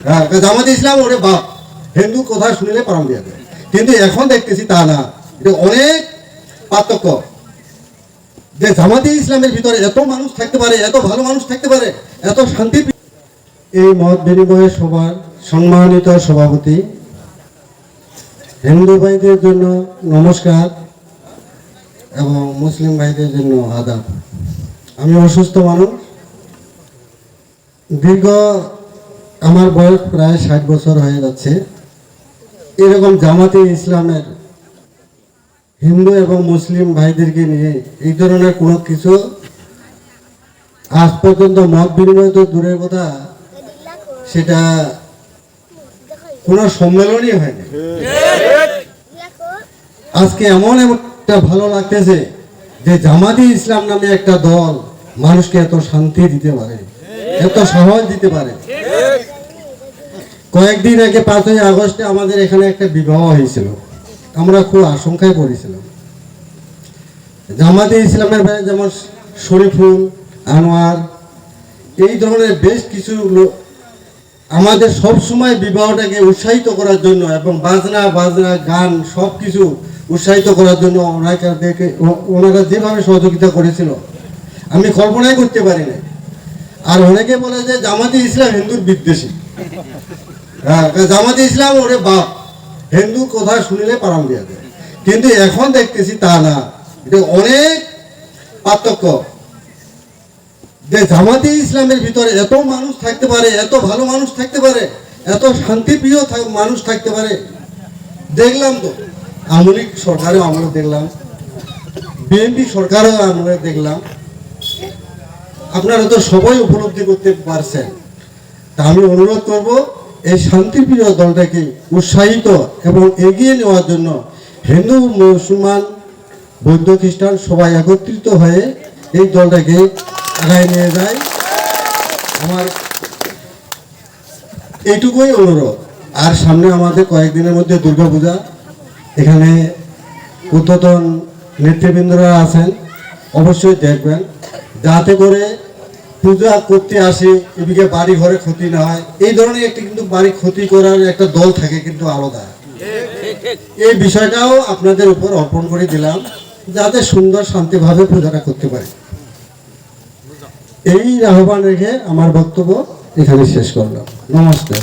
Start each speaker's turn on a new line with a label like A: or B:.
A: হ্যাঁ জামাতে ইসলাম ওরে বাপ, হিন্দু কথা শুনলে পারাম দিয়ে কিন্তু এখন দেখতেছি তা না, এটা অনেক পার্থক্য। যে জামাতে ইসলামের ভিতরে এত মানুষ থাকতে পারে, এত ভালো মানুষ থাকতে পারে, এত শান্তি এই মত বিনিময় সভার সম্মানিত সভাপতি, হিন্দু ভাইদের জন্য নমস্কার এবং মুসলিম ভাইদের জন্য আদাব। আমি অসুস্থ মানুষ, দীর্ঘ আমার বয়স প্রায় ষাট বছর হয়ে যাচ্ছে। এরকম জামাতে ইসলামের হিন্দু এবং মুসলিম ভাইদেরকে নিয়ে এই ধরনের কোনো কিছু আজ পর্যন্ত মত বিনিময় তো দূরের কথা, সেটা কোনো সম্মেলনই হয়নি। আজকে এমন একটা ভালো লাগতেছে যে জামাতি ইসলাম নামে একটা দল মানুষকে এত শান্তি দিতে পারে, এত সহজ দিতে পারে। কয়েকদিন আগে পাঁচই আগস্টে আমাদের এখানে একটা বিবাহ হয়েছিল। আমরা খুব আশঙ্কায় পড়েছিলাম। জামাতে ইসলামের ভাই যেমন শরীফুল, আনোয়ার, এই ধরনের বেশ কিছু লোক আমাদের সব সময় বিবাহটাকে উৎসাহিত করার জন্য এবং বাজনা বাজনা, গান সব কিছু উৎসাহিত করার জন্য ওনাকে ওনারা যেভাবে সহযোগিতা করেছিল, আমি কল্পনাই করতে পারি না আর অনেকে বলে যে জামাতে ইসলাম হিন্দুর বিদ্বেষী। হ্যাঁ জামাতে ইসলাম, ওরে বাপ। হিন্দু কথা শুনলে পারাম দিয়ে দেয় কিন্তু এখন দেখতেছি তা না। এটা অনেক পার্থক্য। যে জামাতে ইসলামের ভিতরে এত মানুষ থাকতে পারে, এত ভালো মানুষ থাকতে পারে, এত শান্তিপ্রিয় মানুষ থাকতে পারে। দেখলাম তো, আমলিক সরকারেও আমরা দেখলাম। বিএনপি সরকারও আমরা দেখলাম। আপনারা তো সবাই উপলব্ধি করতে পারছেন। তা আমি অনুরোধ করব এই শান্তিপ্রিয় দলটাকে উৎসাহিত এবং এগিয়ে নেওয়ার জন্য হিন্দু, মুসলমান, বৌদ্ধ, খ্রিস্টান সবাই একত্রিত হয়ে এই দলটাকে আগায় নিয়ে যায়। আমার এইটুকুই অনুরোধ। আর সামনে আমাদের কয়েকদিনের মধ্যে দুর্গাপূজা। এখানে উদ্ধতন নেতৃবৃন্দরা আছেন। অবশ্যই দেখবেন। যাতে করে পূজা করতে আসে, এদিকে বাড়ি ঘরে ক্ষতি না হয়। এই ধরনের একটি কিন্তু বাড়ি ক্ষতি করার একটা দল থাকে কিন্তু আলাদা। এই বিষয়টাও আপনাদের উপর অর্পণ করে দিলাম, যাতে সুন্দর শান্তিভাবে পূজাটা করতে পারে। এই আহ্বান রেখে আমার বক্তব্য এখানে শেষ করলাম। নমস্কার।